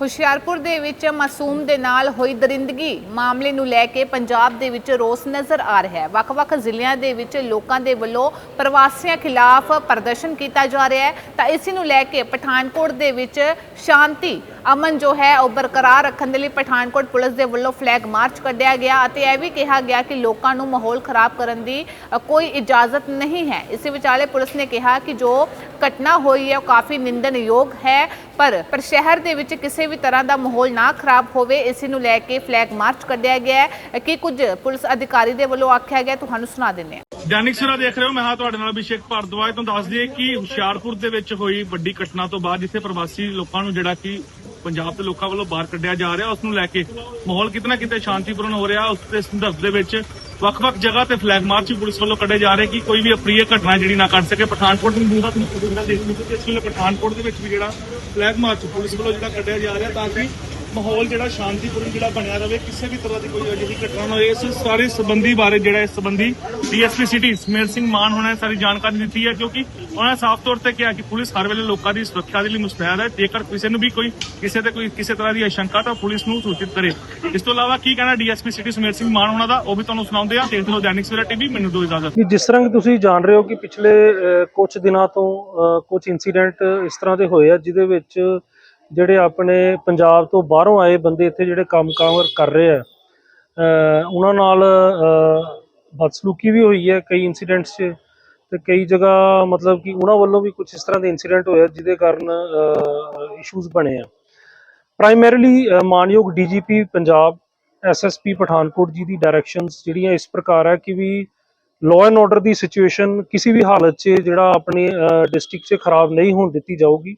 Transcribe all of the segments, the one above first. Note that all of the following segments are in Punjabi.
ਹੁਸ਼ਿਆਰਪੁਰ ਦੇ ਵਿੱਚ ਮਾਸੂਮ ਦੇ ਨਾਲ ਹੋਈ ਦਰਿੰਦਗੀ ਮਾਮਲੇ ਨੂੰ ਲੈ ਕੇ ਪੰਜਾਬ ਦੇ ਵਿੱਚ ਰੋਸ ਨਜ਼ਰ ਆ ਰਿਹਾ ਹੈ। ਵੱਖ-ਵੱਖ ਜ਼ਿਲ੍ਹਿਆਂ ਦੇ ਵਿੱਚ ਲੋਕਾਂ ਦੇ ਵੱਲੋਂ ਪ੍ਰਵਾਸੀਆਂ ਖਿਲਾਫ ਪ੍ਰਦਰਸ਼ਨ ਕੀਤਾ ਜਾ ਰਿਹਾ ਹੈ। ਤਾਂ ਇਸ ਨੂੰ ਲੈ ਕੇ ਪਠਾਨਕੋਟ ਦੇ ਵਿੱਚ ਸ਼ਾਂਤੀ ਅਮਨ ਜੋ ਹੈ, ਉਹ ਬਰਕਰਾਰ ਰੱਖਣ ਦੇ ਲਈ ਪਠਾਨਕੋਟ ਪੁਲਿਸ ਦੇ ਵੱਲੋਂ ਫਲੈਗ ਮਾਰਚ ਕੱਢਿਆ ਗਿਆ ਅਤੇ ਇਹ ਵੀ ਕਿਹਾ ਗਿਆ ਕਿ ਲੋਕਾਂ ਨੂੰ ਮਾਹੌਲ ਖਰਾਬ ਕਰਨ ਦੀ ਕੋਈ ਇਜਾਜ਼ਤ ਨਹੀਂ ਹੈ। ਇਸੇ ਵਿਚਾਲੇ ਪੁਲਿਸ ਨੇ ਕਿਹਾ ਕਿ ਜੋ ਘਟਨਾ ਹੋਈ ਹੈ, ਉਹ ਕਾਫੀ ਨਿੰਦਣਯੋਗ ਹੈ, ਪਰ ਪਰ ਸ਼ਹਿਰ ਦੇ ਵਿੱਚ ਕਿਸੇ ਵੀ ਤਰ੍ਹਾਂ ਦਾ ਮਾਹੌਲ ਨਾ ਖਰਾਬ ਹੋਵੇ, ਇਸ ਨੂੰ ਲੈ ਕੇ ਫਲੈਗ ਮਾਰਚ ਕੱਢਿਆ ਗਿਆ ਹੈ। ਕਿ ਕੁਝ ਪੁਲਿਸ ਅਧਿਕਾਰੀ ਦੇ ਵੱਲੋਂ ਆਖਿਆ ਗਿਆ, ਤੁਹਾਨੂੰ ਸੁਣਾ ਦਿੰਦੇ ਹਾਂ। ਦੈਨਿਕ ਸਵੇਰਾ ਦੇਖ ਰਹੇ ਹੋ, ਮੈਂ ਹਾਂ ਤੁਹਾਡੇ ਨਾਲ ਅਭਿਸ਼ੇਕ ਭਾਰਦਵਾਜ। ਤੁਹਾਨੂੰ ਦੱਸ ਦਈਏ ਕਿ ਹੁਸ਼ਿਆਰਪੁਰ ਦੇ ਵਿੱਚ ਹੋਈ ਵੱਡੀ ਘਟਨਾ ਤੋਂ ਬਾਅਦ, ਜਿੱਥੇ ਪ੍ਰਵਾਸੀ ਲੋਕਾਂ ਨੂੰ ਜਿਹੜਾ ਕਿ ਪੰਜਾਬ ਦੇ ਲੋਕਾਂ ਵੱਲੋਂ ਬਾਹਰ ਕੱਢਿਆ ਜਾ ਰਿਹਾ, ਉਸ ਨੂੰ ਲੈ ਕੇ ਮਾਹੌਲ ਕਿਤਨਾ ਕਿਤੇ ਸ਼ਾਂਤੀਪੂਰਨ ਹੋ ਰਿਹਾ, ਉਸ ਦੇ ਸੰਦਰਭ ਦੇ ਵਿੱਚ ਵੱਖ-ਵੱਖ ਜਗ੍ਹਾ ਤੇ ਫਲੈਗ ਮਾਰਚ ਵੀ ਪੁਲਿਸ ਵੱਲੋਂ ਕੱਢੇ ਜਾ ਰਹੇ ਕਿ ਕੋਈ ਵੀ ਅਪਰੀਏ ਘਟਨਾ ਜਿਹੜੀ ਨਾ ਕਰ ਸਕੇ। ਪਠਾਨਕੋਟ ਨੂੰ ਮੂੰਹ ਤੁਹਾਨੂੰ ਦੇਖ ਲਓ ਕਿ ਇਸ ਵੇਲੇ ਪਠਾਨਕੋਟ ਦੇ ਵਿੱਚ ਵੀ ਜਿਹੜਾ ਫਲੈਗ ਮਾਰਚ ਪੁਲਿਸ ਵੱਲੋਂ ਜਿਹੜਾ ਕੱਢਿਆ ਜਾ ਰਿਹਾ ਤਾਂ ਕਿ ਮਾਹੌਲ ਜਿਹੜਾ ਸ਼ਾਂਤੀਪੂਰਨ ਜਿਹੜਾ ਬਣਿਆ ਰਵੇ, ਕਿਸੇ ਵੀ ਤਰ੍ਹਾਂ ਦੀ ਕੋਈ ਅਜਿਹੀ ਘਟਨਾ ਨਾ ਹੋਏ। ਇਸ ਸਾਰੇ ਸੰਬੰਧੀ ਬਾਰੇ ਜਿਹੜਾ ਇਸ ਸੰਬੰਧੀ ਡੀਐਸਪੀ ਸਿਟੀ ਸਮੇਰ ਸਿੰਘ ਮਾਨ ਹੋਣਾ ਸਾਰੀ ਜਾਣਕਾਰੀ ਦਿੱਤੀ ਹੈ, ਕਿਉਂਕਿ ਉਹਨਾਂ ਨੇ ਸਾਫ਼ ਤੌਰ ਤੇ ਕਿਹਾ ਕਿ ਪੁਲਿਸ ਹਰ ਵੇਲੇ ਲੋਕਾਂ ਦੀ ਸੁਰੱਖਿਆ ਦੇ ਲਈ ਮੁਸਤੈਦ ਹੈ। ਜੇਕਰ ਕਿਸੇ ਨੂੰ ਵੀ ਕੋਈ ਕਿਸੇ ਤੇ ਕੋਈ ਕਿਸੇ ਤਰ੍ਹਾਂ ਦੀ ਆਸ਼ੰਕਾ, ਤਾਂ ਪੁਲਿਸ ਨੂੰ ਸੂਚਿਤ ਕਰੇ। ਇਸ ਤੋਂ ਇਲਾਵਾ ਕੀ ਕਹਿਣਾ ਡੀਐਸਪੀ ਸਿਟੀ ਸਮੇਰ ਸਿੰਘ ਮਾਨ ਹੋਣਾ ਦਾ, ਉਹ ਵੀ ਤੁਹਾਨੂੰ ਸੁਣਾਉਂਦੇ ਆ ਦੇਖਦੇ ਰਹੋ ਦੈਨਿਕ ਸਵੇਰਾ ਟੀਵੀ, ਮੈਨੂੰ ਦਿਓ ਇਜਾਜ਼ਤ। ਜਿਸ ਤਰ੍ਹਾਂ ਤੁਸੀਂ ਜਾਣ ਰਹੇ ਹੋ ਕਿ ਪਿਛਲੇ ਕੁਝ ਦਿਨਾਂ ਤੋਂ ਕੁਝ ਇਨਸੀਡੈਂਟ ਇਸ ਤਰ੍ਹਾਂ ਦੇ ਹੋਏ ਆ, ਜਿਹਦੇ ਵਿੱਚ ਜਿਹੜੇ ਆਪਣੇ ਪੰਜਾਬ ਤੋਂ ਬਾਹਰੋਂ ਆਏ ਬੰਦੇ ਇੱਥੇ ਜਿਹੜੇ ਕੰਮ-ਕਾਰ ਕਰ ਰਹੇ ਆ ਉਹਨਾਂ ਨਾਲ ਬਦਸਲੂਕੀ ਵੀ ਹੋਈ ਹੈ ਕਈ ਇਨਸੀਡੈਂਟਸ 'ਚ ਤੇ ਕਈ ਜਗ੍ਹਾ ਮਤਲਬ ਕਿ ਉਹਨਾਂ ਵੱਲੋਂ ਵੀ ਕੁਝ ਇਸ ਤਰ੍ਹਾਂ ਦੇ ਇਨਸੀਡੈਂਟ ਹੋਏ ਜਿਹਦੇ ਕਾਰਨ ਇਸ਼ੂਜ਼ ਬਣੇ ਆ। ਪ੍ਰਾਇਮਰੀਲੀ ਮਾਨਯੋਗ ਡੀਜੀਪੀ ਪੰਜਾਬ ਐਸਐਸਪੀ ਪਠਾਨਕੋਟ ਜੀ ਦੀ ਡਾਇਰੈਕਸ਼ਨਸ ਜਿਹੜੀਆਂ ਇਸ ਪ੍ਰਕਾਰ ਹੈ ਕਿ ਵੀ ਲਾਅ ਐਂਡ ਆਰਡਰ ਦੀ ਸਿਚੁਏਸ਼ਨ ਕਿਸੇ ਵੀ ਹਾਲਤ 'ਚ ਜਿਹੜਾ ਆਪਣੇ ਡਿਸਟ੍ਰਿਕਟ 'ਚ ਖਰਾਬ ਨਹੀਂ ਹੋਣ ਦਿੱਤੀ ਜਾਊਗੀ।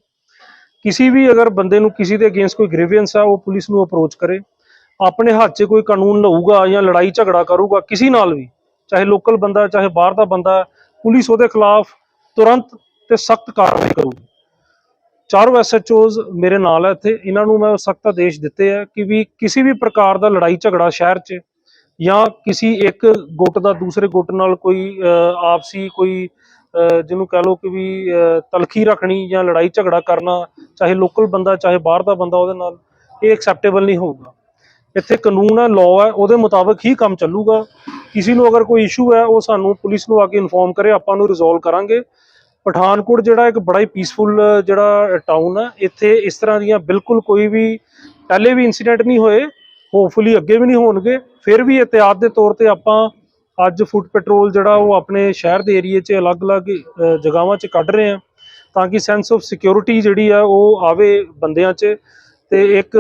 ਕਿਸੇ ਵੀ ਅਗਰ ਬੰਦੇ ਨੂੰ ਕਿਸੇ ਦੇ ਅਗੇਂਸਟ ਕੋਈ ਗ੍ਰੀਵੈਂਸ ਆ ਉਹ ਪੁਲਿਸ ਨੂੰ ਅਪਰੋਚ ਕਰੇ ਆਪਣੇ ਹੱਥ 'ਚ ਕੋਈ ਕਾਨੂੰਨ ਲਊਗਾ ਜਾਂ ਲੜਾਈ ਝਗੜਾ ਕਰੂਗਾ ਕਿਸੇ ਨਾਲ ਵੀ ਚਾਹੇ ਲੋਕਲ ਬੰਦਾ ਚਾਹੇ ਬਾਹਰ ਦਾ ਬੰਦਾ ਪੁਲਿਸ ਉਹਦੇ ਖਿਲਾਫ ਤੁਰੰਤ ਤੇ ਸਖਤ ਕਾਰਵਾਈ ਕਰੂਗੀ। ਚਾਰੋਂ ਐਸਐਚਓਜ਼ ਮੇਰੇ ਨਾਲ ਹੈ ਇੱਥੇ ਇਹਨਾਂ ਨੂੰ ਮੈਂ ਸਖਤ ਆਦੇਸ਼ ਦਿੱਤੇ ਆ ਕਿ ਵੀ ਕਿਸੇ ਵੀ ਪ੍ਰਕਾਰ ਦਾ ਲੜਾਈ ਝਗੜਾ ਸ਼ਹਿਰ 'ਚ ਜਾਂ ਕਿਸੇ ਇੱਕ ਗੁੱਟ ਦਾ ਦੂਸਰੇ ਗੁੱਟ ਨਾਲ ਕੋਈ ਅਹ, ਆਪਸੀ ਕੋਈ ਜਿਹਨੂੰ ਕਹ ਲਓ ਕਿ ਵੀ ਤਲਖੀ ਰੱਖਣੀ ਜਾਂ ਲੜਾਈ ਝਗੜਾ ਕਰਨਾ, ਚਾਹੇ ਲੋਕਲ ਬੰਦਾ, ਚਾਹੇ ਬਾਹਰ ਦਾ ਬੰਦਾ ਉਹਦੇ ਨਾਲ, ਇਹ ਐਕਸੈਪਟੇਬਲ ਨਹੀਂ ਹੋਊਗਾ। ਇੱਥੇ ਕਾਨੂੰਨ ਹੈ ਲਾਅ ਹੈ, ਉਹਦੇ ਮੁਤਾਬਕ ਹੀ ਕੰਮ ਚੱਲੂਗਾ। ਕਿਸੇ ਨੂੰ ਅਗਰ ਕੋਈ ਇਸ਼ੂ ਹੈ, ਉਹ ਸਾਨੂੰ ਪੁਲਿਸ ਨੂੰ ਆ ਕੇ ਇਨਫੋਰਮ ਕਰੇ, ਆਪਾਂ ਉਹਨੂੰ ਰਿਜ਼ੋਲਵ ਕਰਾਂਗੇ। ਪਠਾਨਕੋਟ ਜਿਹੜਾ ਇੱਕ ਬੜਾ ਹੀ ਪੀਸਫੁਲ ਜਿਹੜਾ ਟਾਊਨ ਹੈ, ਇੱਥੇ ਇਸ ਤਰ੍ਹਾਂ ਦੀਆਂ ਬਿਲਕੁਲ ਕੋਈ ਵੀ, ਪਹਿਲੇ ਵੀ ਇਨਸੀਡੈਂਟ ਨਹੀਂ ਹੋਏ ਹੋਪਫੁਲੀ ਅੱਗੇ ਵੀ ਨਹੀਂ ਹੋਣਗੇ, ਫਿਰ ਵੀ ਇhtiyਾਤ ਦੇ ਤੌਰ ਤੇ ਆਪਾਂ ਅੱਜ ਫੁੱਟ ਪੈਟਰੋਲ ਜਿਹੜਾ ਉਹ ਆਪਣੇ ਸ਼ਹਿਰ ਦੇ ਏਰੀਏ 'ਚ ਅਲੱਗ-ਅਲੱਗ ਅ, ਜਗ੍ਹਾਵਾਂ 'ਚ ਕੱਢ ਰਹੇ ਆ ਤਾਂ ਕਿ ਸੈਂਸ ਆਫ ਸਿਕਿਉਰਿਟੀ ਜਿਹੜੀ ਆ ਉਹ ਆਵੇ ਬੰਦਿਆਂ 'ਚ ਤੇ ਇੱਕ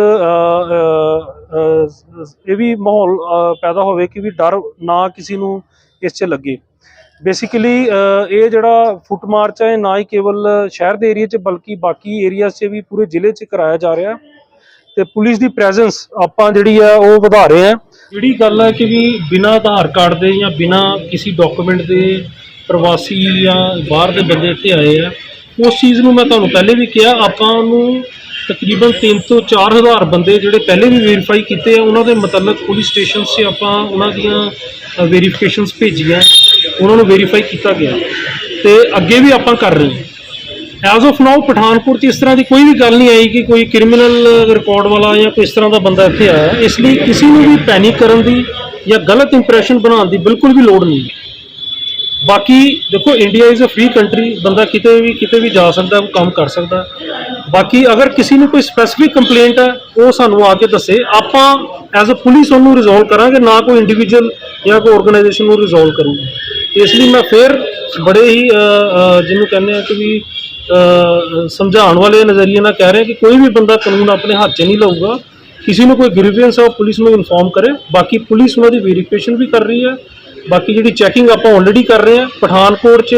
ਇਹ ਵੀ ਮਾਹੌਲ ਪੈਦਾ ਹੋਵੇ ਕਿ ਵੀ ਡਰ ਨਾ ਕਿਸੇ ਨੂੰ ਇਸ 'ਚ ਲੱਗੇ। ਬੇਸਿਕਲੀ ਇਹ ਜਿਹੜਾ ਫੁੱਟ ਮਾਰਚ ਹੈ ਇਹ ਨਾ ਹੀ ਕੇਵਲ ਸ਼ਹਿਰ ਦੇ ਏਰੀਆ 'ਚ ਬਲਕਿ ਬਾਕੀ ਏਰੀਆਜ਼ 'ਚ ਵੀ ਪੂਰੇ ਜ਼ਿਲ੍ਹੇ 'ਚ ਕਰਾਇਆ ਜਾ ਰਿਹਾ ਤੇ ਪੁਲਿਸ ਦੀ ਪ੍ਰੈਜ਼ੈਂਸ ਆਪਾਂ ਜਿਹੜੀ ਆ ਉਹ ਵਧਾ ਰਹੇ ਆ। ਜਿਹੜੀ ਗੱਲ ਹੈ ਕਿ ਵੀ ਬਿਨਾਂ ਆਧਾਰ ਕਾਰਡ ਦੇ ਜਾਂ ਬਿਨਾਂ ਕਿਸੇ ਡਾਕੂਮੈਂਟ ਦੇ ਪ੍ਰਵਾਸੀ ਜਾਂ ਬਾਹਰ ਦੇ ਬੰਦੇ ਇੱਥੇ ਆਏ ਆ, ਉਸ ਚੀਜ਼ ਨੂੰ ਮੈਂ ਤੁਹਾਨੂੰ ਪਹਿਲੇ ਵੀ ਕਿਹਾ, ਆਪਾਂ ਨੂੰ ਤਕਰੀਬਨ 3 ਤੋਂ 4000 ਬੰਦੇ ਜਿਹੜੇ ਪਹਿਲੇ ਵੀ ਵੈਰੀਫਾਈ ਕੀਤੇ ਆ, ਉਹਨਾਂ ਦੇ ਮੁਤਲਕ ਪੁਲਿਸ ਸਟੇਸ਼ਨ 'ਚ ਆਪਾਂ ਉਹਨਾਂ ਦੀਆਂ ਵੈਰੀਫਿਕੇਸ਼ਨਸ ਭੇਜੀਆਂ, ਉਹਨਾਂ ਨੂੰ ਵੈਰੀਫਾਈ ਕੀਤਾ ਗਿਆ। ਤੇ ਅੱਗੇ ਵੀ ਆਪਾਂ ਕਰ ਰਹੇ ਹਾਂ। ਐਜ਼ ਆਫ ਨਾਓ ਪਠਾਨਕੋਟ 'ਚ ਇਸ ਤਰ੍ਹਾਂ ਦੀ ਕੋਈ ਵੀ ਗੱਲ ਨਹੀਂ ਆਈ ਕਿ ਕੋਈ ਕ੍ਰਿਮੀਨਲ ਰਿਕਾਰਡ ਵਾਲਾ ਜਾਂ ਕੋਈ ਇਸ ਤਰ੍ਹਾਂ ਦਾ ਬੰਦਾ ਇੱਥੇ ਆਇਆ। ਇਸ ਲਈ ਕਿਸੇ ਨੂੰ ਵੀ ਪੈਨਿਕ ਕਰਨ ਦੀ ਜਾਂ ਗਲਤ ਇੰਪ੍ਰੈਸ਼ਨ ਬਣਾਉਣ ਦੀ ਬਿਲਕੁਲ ਵੀ ਲੋੜ ਨਹੀਂ। ਬਾਕੀ ਦੇਖੋ India is a free country ਬੰਦਾ ਕਿਤੇ ਵੀ ਕਿਤੇ ਵੀ ਜਾ ਸਕਦਾ, ਕੰਮ ਕਰ ਸਕਦਾ। ਬਾਕੀ ਅਗਰ ਕਿਸੇ ਨੂੰ ਕੋਈ ਸਪੈਸੀਫਿਕ ਕੰਪਲੇਂਟ ਹੈ, ਉਹ ਸਾਨੂੰ ਆ ਕੇ ਦੱਸੇ। ਆਪਾਂ ਐਜ਼ ਅ ਪੁਲਿਸ ਉਹਨੂੰ ਰਿਜ਼ੋਲਵ ਕਰਾਂਗੇ, ਨਾ ਕੋਈ ਇੰਡੀਵਿਜੂਅਲ ਜਾਂ ਕੋਈ ਆਰਗੇਨਾਈਜੇਸ਼ਨ ਨੂੰ ਰਿਜ਼ੋਲਵ ਕਰੂਗੀ। ਇਸ ਲਈ ਮੈਂ ਫਿਰ ਬੜੇ ਹੀ ਜਿਹਨੂੰ ਕਹਿੰਦੇ ਆ ਕਿ ਵੀ ਸਮਝਾਉਣ ਵਾਲੇ ਨਜ਼ਰੀਏ ਨਾਲ ਕਹਿ ਰਹੇ ਕਿ ਕੋਈ ਵੀ ਬੰਦਾ ਕਾਨੂੰਨ ਆਪਣੇ ਹੱਥ 'ਚ ਨਹੀਂ ਲਊਗਾ। ਕਿਸੇ ਨੂੰ ਕੋਈ ਗ੍ਰੀਵੈਂਸ ਆ, ਉਹ ਪੁਲਿਸ ਨੂੰ ਇਨਫੋਰਮ ਕਰੇ। ਬਾਕੀ ਪੁਲਿਸ ਉਹਨਾਂ ਦੀ ਵੈਰੀਫਿਕੇਸ਼ਨ ਵੀ ਕਰ ਰਹੀ ਹੈ। ਬਾਕੀ ਜਿਹੜੀ ਚੈਕਿੰਗ ਆਪਾਂ ਆਲਰੇਡੀ ਕਰ ਰਹੇ ਹਾਂ, ਪਠਾਨਕੋਟ 'ਚ,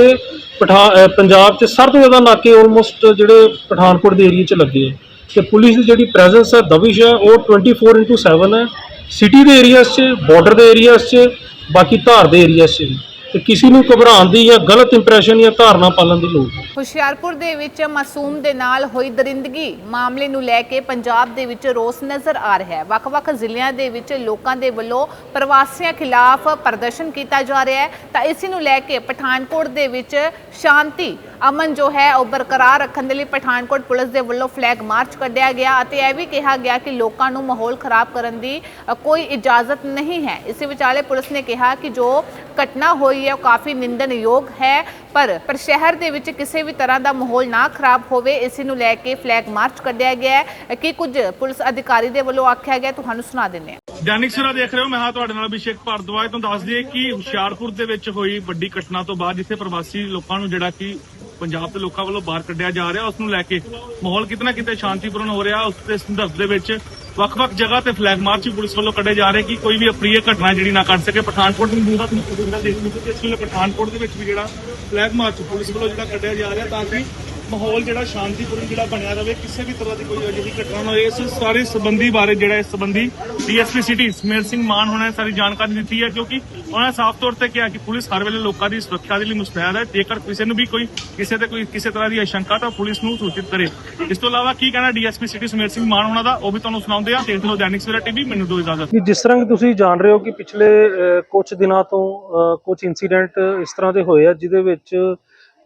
ਪਠਾ ਪੰਜਾਬ 'ਚ ਸਭ ਤੋਂ ਜ਼ਿਆਦਾ ਨਾਕੇ ਆਲਮੋਸਟ ਜਿਹੜੇ ਪਠਾਨਕੋਟ ਦੇ ਏਰੀਆ 'ਚ ਲੱਗੇ ਹੈ। ਤੇ ਪੁਲਿਸ ਦੀ ਜਿਹੜੀ ਪ੍ਰੈਜ਼ੈਂਸ ਹੈ ਦਵਿਸ਼ ਹੈ, ਉਹ 24/7 ਹੈ। ਸਿਟੀ ਦੇ ਏਰੀਆਸ 'ਚ ਬਾਰਡਰ ਦੇ ਏਰੀਆਸ 'ਚ, ਬਾਕੀ ਧਾਰ ਦੇ ਏਰੀਆਸ 'ਚ ਵੀ। ਤੇ ਕਿਸੇ ਨੂੰ ਘਬਰਾਉਣ ਦੀ ਜਾਂ ਗਲਤ ਇੰਪ੍ਰੈਸ਼ਨ ਜਾਂ ਧਾਰਨਾ ਪਾਲਣ ਦੀ ਲੋੜ ਨਹੀਂ। ਹੁਸ਼ਿਆਰਪੁਰ ਦੇ ਵਿੱਚ ਮਾਸੂਮ ਦੇ ਨਾਲ ਹੋਈ ਦਰਿੰਦਗੀ ਮਾਮਲੇ ਨੂੰ ਲੈ ਕੇ ਪੰਜਾਬ ਦੇ ਵਿੱਚ ਰੋਸ ਨਜ਼ਰ ਆ ਰਿਹਾ ਹੈ। ਵੱਖ-ਵੱਖ ਜ਼ਿਲ੍ਹਿਆਂ ਦੇ ਵਿੱਚ ਲੋਕਾਂ ਦੇ ਵੱਲੋਂ ਪ੍ਰਵਾਸੀਆਂ ਖਿਲਾਫ ਪ੍ਰਦਰਸ਼ਨ ਕੀਤਾ ਜਾ ਰਿਹਾ ਹੈ। ਤਾਂ ਇਸ ਨੂੰ ਲੈ ਕੇ ਪਠਾਨਕੋਟ ਦੇ ਵਿੱਚ ਸ਼ਾਂਤੀ ਅਮਨ ਜੋ ਹੈ, ਉਹ ਬਰਕਰਾਰ ਰੱਖਣ ਦੇ ਲਈ ਪਠਾਨਕੋਟ ਪੁਲਿਸ ਦੇ ਵੱਲੋਂ ਫਲੈਗ ਮਾਰਚ ਕੱਢਿਆ ਗਿਆ ਅਤੇ ਇਹ ਵੀ ਕਿਹਾ ਗਿਆ ਕਿ ਲੋਕਾਂ ਨੂੰ ਮਾਹੌਲ ਖਰਾਬ ਕਰਨ ਦੀ ਕੋਈ ਇਜਾਜ਼ਤ ਨਹੀਂ ਹੈ। ਇਸੇ ਵਿਚਾਲੇ ਪੁਲਿਸ ਨੇ ਕਿਹਾ ਕਿ ਜੋ ਘਟਨਾ ਹੋਈ ਹੈ, ਉਹ ਕਾਫੀ ਨਿੰਦਨਯੋਗ ਹੈ, ਪਰ ਪਰ ਸ਼ਹਿਰ ਦੇ ਵਿੱਚ ਕਿਸੇ ਵੀ ਤਰ੍ਹਾਂ ਦਾ ਮਾਹੌਲ ਨਾ ਖਰਾਬ ਹੋਵੇ, ਇਸ ਨੂੰ ਲੈ ਕੇ ਫਲੈਗ ਮਾਰਚ ਕੱਢਿਆ ਗਿਆ ਹੈ। ਕਿ ਕੁਝ ਪੁਲਿਸ ਅਧਿਕਾਰੀ ਦੇ ਵੱਲੋਂ ਆਖਿਆ ਗਿਆ, ਤੁਹਾਨੂੰ ਸੁਣਾ ਦਿੰਦੇ ਹਾਂ। ਦੈਨਿਕ ਸਰਾ ਦੇਖ ਰਹੇ ਹੋ, ਮੈਂ ਹਾਂ ਤੁਹਾਡੇ ਨਾਲ ਅਭਿਸ਼ੇਕ ਭਾਰਦਵਾਜ। ਤੋਂ ਦੱਸ ਦਈਏ ਕਿ ਹੁਸ਼ਿਆਰਪੁਰ ਦੇ ਵਿੱਚ ਹੋਈ ਵੱਡੀ ਘਟਨਾ ਤੋਂ ਬਾਅਦ ਜਿੱਥੇ ਪ੍ਰਵਾਸੀ ਲੋਕਾਂ ਨੂੰ ਜਿਹੜਾ ਕਿ ਪੰਜਾਬ ਦੇ ਲੋਕਾਂ ਵੱਲੋਂ ਬਾਹਰ ਕੱਢਿਆ ਜਾ ਰਿਹਾ ਉਸ ਨੂੰ ਲੈ ਕੇ ਮਾਹੌਲ ਕਿਤਨਾ ਕਿਤੇ ਸ਼ਾਂਤੀਪੂਰਨ ਹੋ ਰਿਹਾ, ਉਸ ਦੇ ਸੰਦਰਭ ਦੇ ਵਿੱਚ ਵੱਖ-ਵੱਖ ਜਗ੍ਹਾ ਤੇ ਫਲੈਗ ਮਾਰਚ ਵੀ ਪੁਲਿਸ ਵੱਲੋਂ ਕੱਢੇ ਜਾ ਰਹੇ ਕਿ ਕੋਈ ਵੀ ਅਪਰੀय ਘਟਨਾ ਜਿਹੜੀ ਨਾ ਕਰ ਸਕੇ। ਪਠਾਨਕੋਟ ਦੀ ਮੂਹਰਾ ਤੁਹਾਨੂੰ ਦੇਖਣ ਨੂੰ ਇਸ ਵੇਲੇ ਪਠਾਨਕੋਟ ਦੇ ਵਿੱਚ ਵੀ ਜਿਹੜਾ ਫਲੈਗ ਮਾਰਚ ਪੁਲਿਸ ਵੱਲੋਂ ਜਿਹੜਾ ਕੱਢਿਆ ਜਾ ਰਿਹਾ ਤਾਂ ਕਿ ਮਾਹੌਲ ਜਿਹੜਾ ਸ਼ਾਂਤੀਪੂਰਨ ਜਿਹੜਾ ਬਣਿਆ ਰਵੇ ਕਿਸੇ ਵੀ ਤਰ੍ਹਾਂ ਦੀ ਕੋਈ ਅਜਿਹੀ ਘਟਨਾ ਨਾ ਹੋਏ। ਇਸ ਸਾਰੇ ਸੰਬੰਧੀ ਬਾਰੇ ਜਿਹੜਾ ਇਸ ਸੰਬੰਧੀ ਡੀਐਸਪੀ ਸਿਟੀ ਸਮੇਰ ਸਿੰਘ ਮਾਨ ਹੋਣਾ ਨੇ ਸਾਰੀ ਜਾਣਕਾਰੀ ਦਿੱਤੀ ਹੈ ਕਿਉਂਕਿ ਉਹਨਾਂ ਨੇ ਸਾਫ਼ ਤੌਰ ਤੇ ਕਿਹਾ ਕਿ ਪੁਲਿਸ ਹਰ ਵੇਲੇ ਲੋਕਾਂ ਦੀ ਸੁਰੱਖਿਆ ਦੇ ਲਈ ਮੁਸਤੈਦ ਹੈ। ਜੇਕਰ ਕਿਸੇ ਨੂੰ ਵੀ ਕੋਈ ਕਿਸੇ ਤੇ ਕੋਈ ਕਿਸੇ ਤਰ੍ਹਾਂ ਦੀ ਆਸ਼ੰਕਾ ਤਾਂ ਪੁਲਿਸ ਨੂੰ ਸੂਚਿਤ ਕਰੇ। ਇਸ ਤੋਂ ਇਲਾਵਾ ਕੀ ਕਹਿਣਾ ਡੀਐਸਪੀ ਸਿਟੀ ਸਮੇਰ ਸਿੰਘ ਮਾਨ ਹੋਣਾ ਦਾ ਉਹ ਵੀ ਤੁਹਾਨੂੰ ਸੁਣਾਉਂਦੇ ਆ ਦੇਖਦੇ ਰਹੋ ਦੈਨਿਕ ਸਵੇਰਾ ਟੀਵੀ ਮੈਨੂੰ ਦਿਓ ਇਜਾਜ਼ਤ। ਜਿਸ ਤਰ੍ਹਾਂ ਤੁਸੀਂ ਜਾਣ ਰਹੇ ਹੋ ਕਿ ਪਿਛਲੇ ਅ, ਕੁਝ ਦਿਨਾਂ ਤੋਂ ਅ, ਕੁਝ ਇਨਸੀਡੈਂਟ ਇਸ ਤਰ੍ਹਾਂ ਦੇ ਹੋਏ ਆ ਜਿਹਦੇ ਵਿੱਚ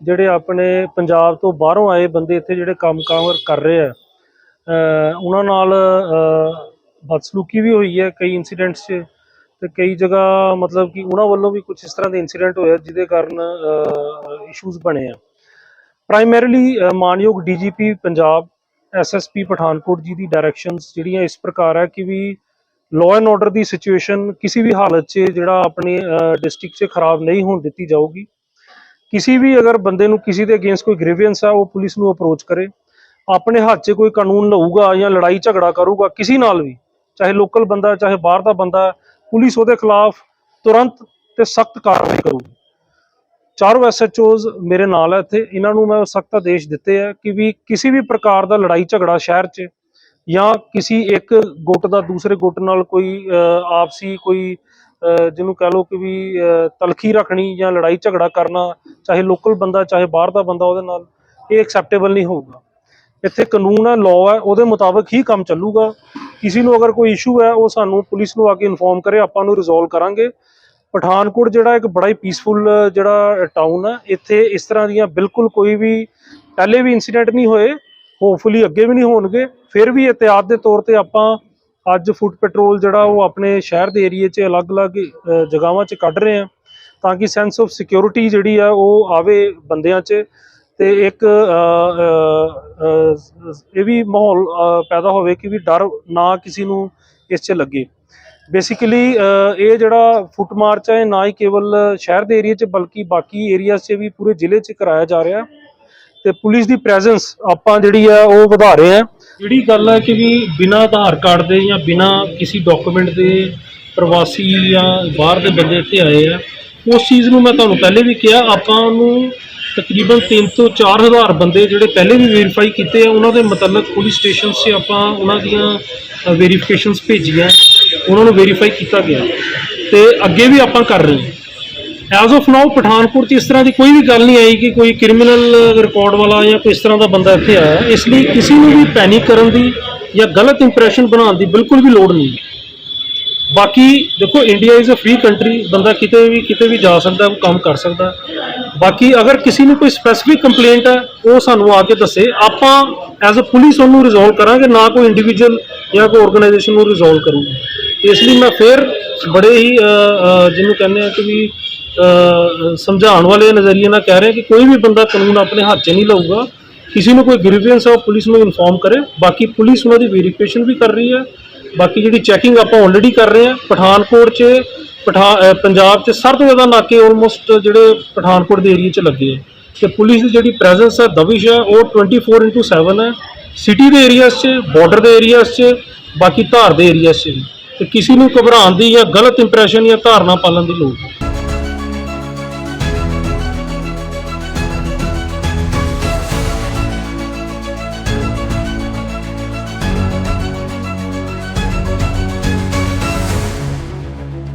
ਜਿਹੜੇ ਆਪਣੇ ਪੰਜਾਬ ਤੋਂ ਬਾਹਰੋਂ ਆਏ ਬੰਦੇ ਇੱਥੇ ਜਿਹੜੇ ਕੰਮ-ਕਾਰ ਕਰ ਰਹੇ ਆ ਉਹਨਾਂ ਨਾਲ ਬਦਸਲੂਕੀ ਵੀ ਹੋਈ ਹੈ ਕਈ ਇਨਸੀਡੈਂਟਸ 'ਚ ਤੇ ਕਈ ਜਗ੍ਹਾ ਮਤਲਬ ਕਿ ਉਹਨਾਂ ਵੱਲੋਂ ਵੀ ਕੁਝ ਇਸ ਤਰ੍ਹਾਂ ਦੇ ਇਨਸੀਡੈਂਟ ਹੋਏ ਆ ਜਿਹਦੇ ਕਾਰਨ ਇਸ਼ੂਜ਼ ਬਣੇ ਆ। ਪ੍ਰਾਇਮਰੀਲੀ ਮਾਨਯੋਗ ਡੀਜੀਪੀ ਪੰਜਾਬ ਐਸਐਸਪੀ ਪਠਾਨਕੋਟ ਜੀ ਦੀ ਡਾਇਰੈਕਸ਼ਨਸ ਜਿਹੜੀਆਂ ਇਸ ਪ੍ਰਕਾਰ ਹੈ ਕਿ ਵੀ ਲਾਅ ਐਂਡ ਆਰਡਰ ਦੀ ਸਿਚੁਏਸ਼ਨ ਕਿਸੇ ਵੀ ਹਾਲਤ 'ਚ ਜਿਹੜਾ ਆਪਣੇ ਡਿਸਟ੍ਰਿਕਟ 'ਚ ਖਰਾਬ ਨਹੀਂ ਹੋਣ ਦਿੱਤੀ ਜਾਊਗੀ। ਕਿਸੇ ਵੀ ਅਗਰ ਬੰਦੇ ਨੂੰ ਕਿਸੇ ਦੇ ਅਗੇਂਸਟ ਕੋਈ ਗ੍ਰੀਵੈਂਸ ਆ, ਉਹ ਪੁਲਿਸ ਨੂੰ ਅਪਰੋਚ ਕਰੇ। ਆਪਣੇ ਹੱਥ 'ਚ ਕੋਈ ਕਾਨੂੰਨ ਲਊਗਾ ਜਾਂ ਲੜਾਈ ਝਗੜਾ ਕਰੂਗਾ, ਕਿਸੇ ਨਾਲ ਵੀ, ਚਾਹੇ ਲੋਕਲ ਬੰਦਾ, ਚਾਹੇ ਬਾਹਰ ਦਾ ਬੰਦਾ, ਪੁਲਿਸ ਉਹਦੇ ਖਿਲਾਫ ਤੁਰੰਤ ਤੇ ਸਖਤ ਕਾਰਵਾਈ ਕਰੂਗੀ। ਚਾਰੋਂ ਐਸਐਚਓਜ਼ ਮੇਰੇ ਨਾਲ ਹੈ ਇੱਥੇ, ਇਹਨਾਂ ਨੂੰ ਮੈਂ ਸਖਤ ਆਦੇਸ਼ ਦਿੱਤੇ ਆ ਕਿ ਵੀ ਕਿਸੇ ਵੀ ਪ੍ਰਕਾਰ ਦਾ ਲੜਾਈ ਝਗੜਾ ਸ਼ਹਿਰ 'ਚ ਜਾਂ ਕਿਸੇ ਇੱਕ ਗੁੱਟ ਦਾ ਦੂਸਰੇ ਗੁੱਟ ਨਾਲ ਕੋਈ ਆਪਸੀ ਕੋਈ ਜਿਹਨੂੰ ਕਹ ਲਓ ਕਿ ਵੀ ਤਲਖੀ ਰੱਖਣੀ ਜਾਂ ਲੜਾਈ ਝਗੜਾ ਕਰਨਾ, ਚਾਹੇ ਲੋਕਲ ਬੰਦਾ, ਚਾਹੇ ਬਾਹਰ ਦਾ ਬੰਦਾ ਉਹਦੇ ਨਾਲ, ਇਹ ਐਕਸੈਪਟੇਬਲ ਨਹੀਂ ਹੋਊਗਾ। ਇੱਥੇ ਕਾਨੂੰਨ ਹੈ ਲਾਅ ਹੈ, ਉਹਦੇ ਮੁਤਾਬਕ ਹੀ ਕੰਮ ਚੱਲੂਗਾ। ਕਿਸੇ ਨੂੰ ਅਗਰ ਕੋਈ ਇਸ਼ੂ ਹੈ, ਉਹ ਸਾਨੂੰ ਪੁਲਿਸ ਨੂੰ ਆ ਕੇ ਇਨਫੋਰਮ ਕਰੇ, ਆਪਾਂ ਨੂੰ ਰਿਜ਼ੋਲਵ ਕਰਾਂਗੇ। ਪਠਾਨਕੋਟ ਜਿਹੜਾ ਇੱਕ ਬੜਾ ਹੀ ਪੀਸਫੁਲ ਜਿਹੜਾ ਟਾਊਨ ਹੈ, ਇੱਥੇ ਇਸ ਤਰ੍ਹਾਂ ਦੀਆਂ ਬਿਲਕੁਲ ਕੋਈ ਵੀ, ਪਹਿਲੇ ਵੀ ਇਨਸੀਡੈਂਟ ਨਹੀਂ ਹੋਏ ਹੋਪਫੁਲੀ ਅੱਗੇ ਵੀ ਨਹੀਂ ਹੋਣਗੇ, ਫਿਰ ਵੀ ਇhtiyat ਦੇ ਤੌਰ ਤੇ ਆਪਾਂ ਅੱਜ ਫੁੱਟ ਪੈਟਰੋਲ ਜਿਹੜਾ ਉਹ ਆਪਣੇ ਸ਼ਹਿਰ ਦੇ ਏਰੀਏ 'ਚ ਅਲੱਗ-ਅਲੱਗ ਅ, ਜਗ੍ਹਾਵਾਂ 'ਚ ਕੱਢ ਰਹੇ ਆ ਤਾਂ ਕਿ ਸੈਂਸ ਆਫ ਸਿਕਿਉਰਿਟੀ ਜਿਹੜੀ ਆ ਉਹ ਆਵੇ ਬੰਦਿਆਂ 'ਚ ਤੇ ਇੱਕ ਇਹ ਵੀ ਮਾਹੌਲ ਪੈਦਾ ਹੋਵੇ ਕਿ ਵੀ ਡਰ ਨਾ ਕਿਸੇ ਨੂੰ ਇਸ 'ਚ ਲੱਗੇ। ਬੇਸਿਕਲੀ ਇਹ ਜਿਹੜਾ ਫੁੱਟ ਮਾਰਚ ਹੈ ਇਹ ਨਾ ਹੀ ਕੇਵਲ ਸ਼ਹਿਰ ਦੇ ਏਰੀਆ 'ਚ ਬਲਕਿ ਬਾਕੀ ਏਰੀਆਜ਼ 'ਚ ਵੀ ਪੂਰੇ ਜ਼ਿਲ੍ਹੇ 'ਚ ਕਰਾਇਆ ਜਾ ਰਿਹਾ ਤੇ ਪੁਲਿਸ ਦੀ ਪ੍ਰੈਜ਼ੈਂਸ ਆਪਾਂ ਜਿਹੜੀ ਆ ਉਹ ਵਧਾ ਰਹੇ ਆ ਜਿਹੜੀ ਗੱਲ ਹੈ ਕਿ ਵੀ ਬਿਨਾਂ ਆਧਾਰ ਕਾਰਡ ਦੇ ਜਾਂ ਬਿਨਾਂ ਕਿਸੇ ਡਾਕੂਮੈਂਟ ਦੇ ਪ੍ਰਵਾਸੀ ਜਾਂ ਬਾਹਰ ਦੇ ਬੰਦੇ ਇੱਥੇ ਆਏ ਆ, ਉਸ ਚੀਜ਼ ਨੂੰ ਮੈਂ ਤੁਹਾਨੂੰ ਪਹਿਲੇ ਵੀ ਕਿਹਾ, ਆਪਾਂ ਉਹਨੂੰ ਤਕਰੀਬਨ 3 ਤੋਂ 4000 ਬੰਦੇ ਜਿਹੜੇ ਪਹਿਲੇ ਵੀ ਵੈਰੀਫਾਈ ਕੀਤੇ ਆ, ਉਹਨਾਂ ਦੇ ਮੁਤਲਕ ਪੁਲਿਸ ਸਟੇਸ਼ਨ 'ਚ ਆਪਾਂ ਉਹਨਾਂ ਦੀਆਂ ਵੈਰੀਫਿਕੇਸ਼ਨਸ ਭੇਜੀਆਂ, ਉਹਨਾਂ ਨੂੰ ਵੈਰੀਫਾਈ ਕੀਤਾ ਗਿਆ। ਤੇ ਅੱਗੇ ਵੀ ਆਪਾਂ ਕਰ ਰਹੇ ਹਾਂ। ਐਜ਼ ਆਫ ਨਾਓ ਪਠਾਨਕੋਟ 'ਚ ਇਸ ਤਰ੍ਹਾਂ ਦੀ ਕੋਈ ਵੀ ਗੱਲ ਨਹੀਂ ਆਈ ਕਿ ਕੋਈ ਕ੍ਰਿਮੀਨਲ ਰਿਕਾਰਡ ਵਾਲਾ ਜਾਂ ਕੋਈ ਇਸ ਤਰ੍ਹਾਂ ਦਾ ਬੰਦਾ ਇੱਥੇ ਆਇਆ। ਇਸ ਲਈ ਕਿਸੇ ਨੂੰ ਵੀ ਪੈਨਿਕ ਕਰਨ ਦੀ ਜਾਂ ਗਲਤ ਇੰਪ੍ਰੈਸ਼ਨ ਬਣਾਉਣ ਦੀ ਬਿਲਕੁਲ ਵੀ ਲੋੜ ਨਹੀਂ। ਬਾਕੀ ਦੇਖੋ India is a free country ਬੰਦਾ ਕਿਤੇ ਵੀ ਕਿਤੇ ਵੀ ਜਾ ਸਕਦਾ ਕੰਮ ਕਰ ਸਕਦਾ। ਬਾਕੀ ਅਗਰ ਕਿਸੇ ਨੂੰ ਕੋਈ ਸਪੈਸੀਫਿਕ ਕੰਪਲੇਂਟ ਹੈ ਉਹ ਸਾਨੂੰ ਆ ਕੇ ਦੱਸੇ। ਆਪਾਂ ਐਜ਼ ਅ ਪੁਲਿਸ ਉਹਨੂੰ ਰਿਜ਼ੋਲਵ ਕਰਾਂਗੇ, ਨਾ ਕੋਈ ਇੰਡੀਵਿਜੂਅਲ ਜਾਂ ਕੋਈ ਆਰਗੇਨਾਈਜੇਸ਼ਨ ਨੂੰ ਰਿਜ਼ੋਲਵ ਕਰੂਗੀ। ਇਸ ਲਈ ਮੈਂ ਫਿਰ ਬੜੇ ਹੀ ਜਿਹਨੂੰ ਕਹਿੰਦੇ ਆ ਕਿ ਵੀ ਸਮਝਾਉਣ ਵਾਲੇ ਨਜ਼ਰੀਏ ਨਾਲ ਕਹਿ ਰਹੇ ਕਿ ਕੋਈ ਵੀ ਬੰਦਾ ਕਾਨੂੰਨ ਆਪਣੇ ਹੱਥ 'ਚ ਨਹੀਂ ਲਊਗਾ। ਕਿਸੇ ਨੂੰ ਕੋਈ ਗ੍ਰੀਵੈਂਸ ਹੈ ਉਹ ਪੁਲਿਸ ਨੂੰ ਇਨਫੋਰਮ ਕਰੇ। ਬਾਕੀ ਪੁਲਿਸ ਉਹਨਾਂ ਦੀ ਵੈਰੀਫਿਕੇਸ਼ਨ ਵੀ ਕਰ ਰਹੀ ਹੈ। ਬਾਕੀ ਜਿਹੜੀ ਚੈਕਿੰਗ ਆਪਾਂ ਆਲਰੇਡੀ ਕਰ ਰਹੇ ਹਾਂ, ਪਠਾਨਕੋਟ 'ਚ, ਪਠਾ ਪੰਜਾਬ 'ਚ ਸਭ ਤੋਂ ਜ਼ਿਆਦਾ ਨਾਕੇ ਆਲਮੋਸਟ ਜਿਹੜੇ ਪਠਾਨਕੋਟ ਦੇ ਏਰੀਆ 'ਚ ਲੱਗੇ ਹੈ। ਤੇ ਪੁਲਿਸ ਦੀ ਜਿਹੜੀ ਪ੍ਰੈਜ਼ੈਂਸ ਹੈ ਦਵਿਸ਼ ਹੈ, ਉਹ 24/7 ਹੈ। ਸਿਟੀ ਦੇ ਏਰੀਆਸ 'ਚ ਬਾਰਡਰ ਦੇ ਏਰੀਆਸ 'ਚ, ਬਾਕੀ ਧਾਰ ਦੇ ਏਰੀਆਸ 'ਚ ਵੀ। ਤੇ ਕਿਸੇ ਨੂੰ ਘਬਰਾਉਣ ਦੀ ਜਾਂ ਗਲਤ ਇੰਪ੍ਰੈਸ਼ਨ ਜਾਂ ਧਾਰਨਾ ਪਾਲਣ ਦੀ ਲੋੜ ਨਹੀਂ।